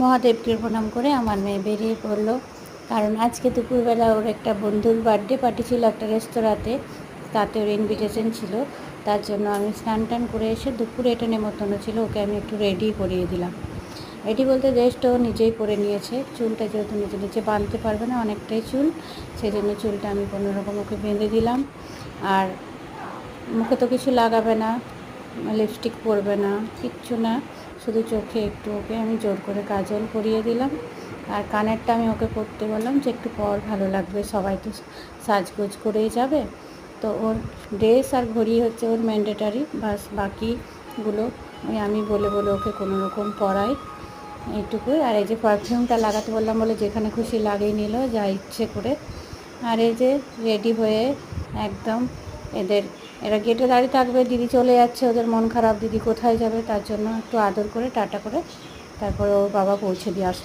মহাদেবকে প্রণাম করে আমার মেয়ে বেরিয়ে পড়ল। কারণ আজকে দুপুরবেলা ওর একটা বন্ধুর বার্থডে পার্টি ছিল একটা রেস্তোরাঁতে, তাতে ওর ইনভিটেশন ছিল। তার জন্য আমি স্নান টান করে এসে দুপুরে এটা নেমন্তন্ন ছিল, ওকে আমি একটু রেডি করিয়ে দিলাম। রেডি বলতে ড্রেসটা ও নিজেই পরে নিয়েছে। চুলটা যেহেতু নিজে নিজে বাঁধতে পারবে না অনেকটাই চুল সেই জন্য চুলটা আমি কোনো রকম ওকে বেঁধে দিলাম। আর মুখে তো কিছু লাগাবে না লিপস্টিক পরবে না, কিচ্ছু না। শুধু চোখে একটু ওকে আমি জোর করে কাজল করিয়ে দিলাম। আর কানেরটা আমি ওকে করতে বললাম যে, একটু পর, ভালো লাগবে, সবাই তো সাজগোজ করেই যাবে। তো ওর ড্রেস আর ঘড়ি হচ্ছে ওর ম্যান্ডেটারি বাস বাকিগুলো ওই আমি বলে বলে ওকে কোনো রকম পরাই এইটুকুই আর এই যে পারফিউমটা লাগাতে বললাম বলে, যেখানে খুশি লাগিয়ে নিল, যা ইচ্ছে করে। আর এই যে রেডি হয়ে একদম এদের, এরা গেটে দাঁড়িয়ে থাকবে, দিদি চলে যাচ্ছে, ওদের মন খারাপ, দিদি কোথায় যাবে, তার জন্য একটু আদর করে, টাটা করে তারপরে ওর বাবা পৌঁছে দিয়ে আসবে।